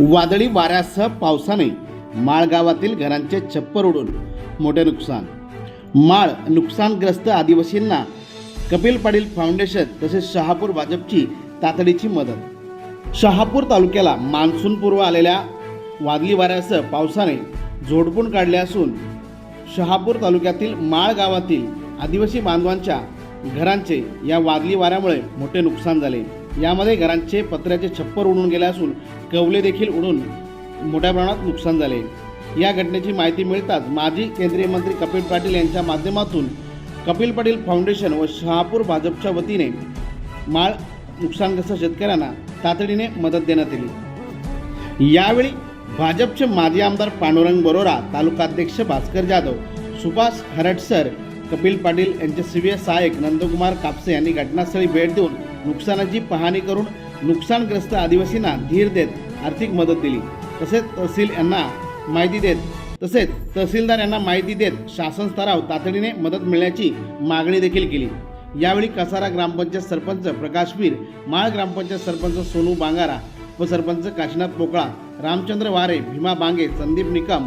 वादळी वाऱ्यासह पावसाने माळगावातील घरांचे छप्पर उडून मोठे नुकसान. माळ नुकसानग्रस्त आदिवासींना कपिल पाटील फाउंडेशन तसेच शहापूर भाजपची तातडीची मदत. शहापूर तालुक्याला मान्सूनपूर्व आलेल्या वादळी वाऱ्यासह पावसाने झोडपून काढले असून शहापूर तालुक्यातील माळ गावातील आदिवासी बांधवांच्या घरांचे या वादळी वाऱ्यामुळे मोठे नुकसान झाले. यामध्ये घरांचे पत्र्याचे छप्पर उडून गेले असून कवले देखील उडून मोठ्या प्रमाणात नुकसान झाले. या घटनेची माहिती मिळताच माजी केंद्रीय मंत्री कपिल पाटील यांच्या माध्यमातून कपिल पाटील फाउंडेशन व शहापूर भाजपच्या वतीने माळ नुकसानग्रस्त शेतकऱ्यांना तातडीने मदत देण्यात आली. यावेळी भाजपचे माजी आमदार पांडुरंग बरोरा तालुकाध्यक्ष भास्कर जाधव सुभाष हरटसर कपिल पाटील यांचे सीबीआय सहाय्यक नंदकुमार कापसे यांनी घटनास्थळी भेट देऊन नुकसानाची पाहणी करून नुकसानग्रस्त आदिवासींना धीर देत आर्थिक मदत दिली. तसेच तहसील यांना माहिती देत तसेच तहसीलदार यांना माहिती देत शासन स्तराव तातडीने मदत मिळण्याची मागणी देखील केली. यावेळी कसारा ग्रामपंचायत सरपंच प्रकाश वीर माळ ग्रामपंचायत सरपंच सोनू बांगारा व सरपंच काशीनाथ पोकळा रामचंद्र वारे भीमा बांगे संदीप निकम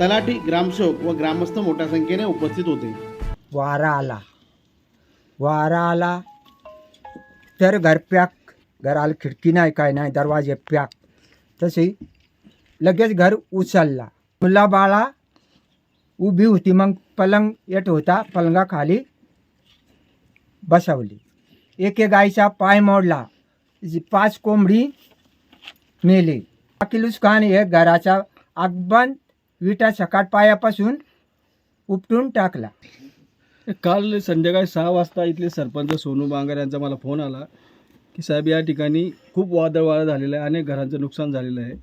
तलाठी ग्रामसेवक व ग्रामस्थ मोठ्या संख्येने उपस्थित होते. वारा आला. वारा आला. तर घर पॅक घराला खिडकी नाही काय नाही दरवाजे पॅक तशी लगेच घर उचलला. मुला बाळा उभी होती मग पलंग येत होता पलंगाखाली बसवली. एक एक गायचा पाय मोडला. पाच कोंबडी मेली. किलूस खान हे घराचा अगबंद विटा सकाट पायापासून उपटून टाकला. काल संध्याकाळी सहा वाजता इथले सरपंच सोनू बांगर यांचा मला फोन आला की साहेब या ठिकाणी खूप वादळ वारा झालेलं आहे अनेक घरांचं नुकसान झालेलं आहे.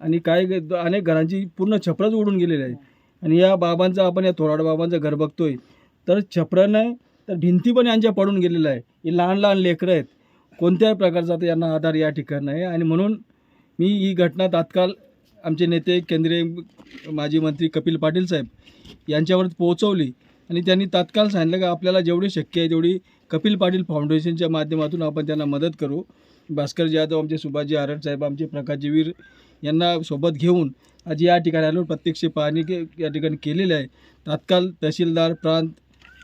आणि काही अनेक घरांची पूर्ण छपराच उडून गेलेली आहे. आणि या बाबांचं आपण या थोराड बाबांचं घर बघतोय तर छपरं नाही तर भिंती पण यांच्या पडून गेलेलं आहे. ही लहान लहान लेकरं आहेत. कोणत्याही प्रकारचा तर यांना आधार या ठिकाणी नाही. आणि म्हणून मी ही घटना तात्काळ आमचे नेते केंद्रीय माजी मंत्री कपिल पाटील साहेब यांच्यावर पोहोचवली. आणि त्यांनी तात्काळ सांगितलं की आपल्याला जेवढी शक्य आहे तेवढी कपिल पाटील फाउंडेशनच्या माध्यमातून आपण त्यांना मदत करू. भास्कर जाधव आमचे सुभाषजी आरड साहेब आमचे प्रकाशजीवीर यांना सोबत घेऊन आज या ठिकाणी आलो. प्रत्यक्ष पाहणी के या ठिकाणी केलेली आहे. तात्काळ तहसीलदार प्रांत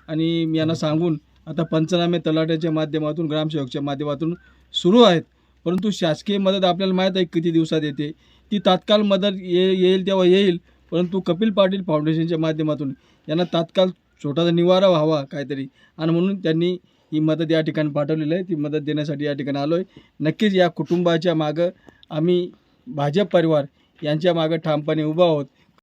आणि यांना सांगून आता पंचनामे तलाट्याच्या माध्यमातून ग्रामसेवकच्या माध्यमातून सुरू आहेत. परंतु शासकीय मदत आपल्याला माहीत आहे किती दिवसात येते. ती तात्काळ मदत ये येईल तेव्हा येईल. परंतु कपिल पाटील फाउंडेशनच्या माध्यमातून यांना तात्काळ छोटासा निवारा व्हावा काहीतरी. आणि म्हणून त्यांनी ही मदत या ठिकाणी पाठवलेली आहे. ती मदत देण्यासाठी या ठिकाणी आलो आहे नक्कीच या कुटुंबाच्या मागं आम्ही भाजप परिवार यांच्या मागं ठामपणे उभा आहोत.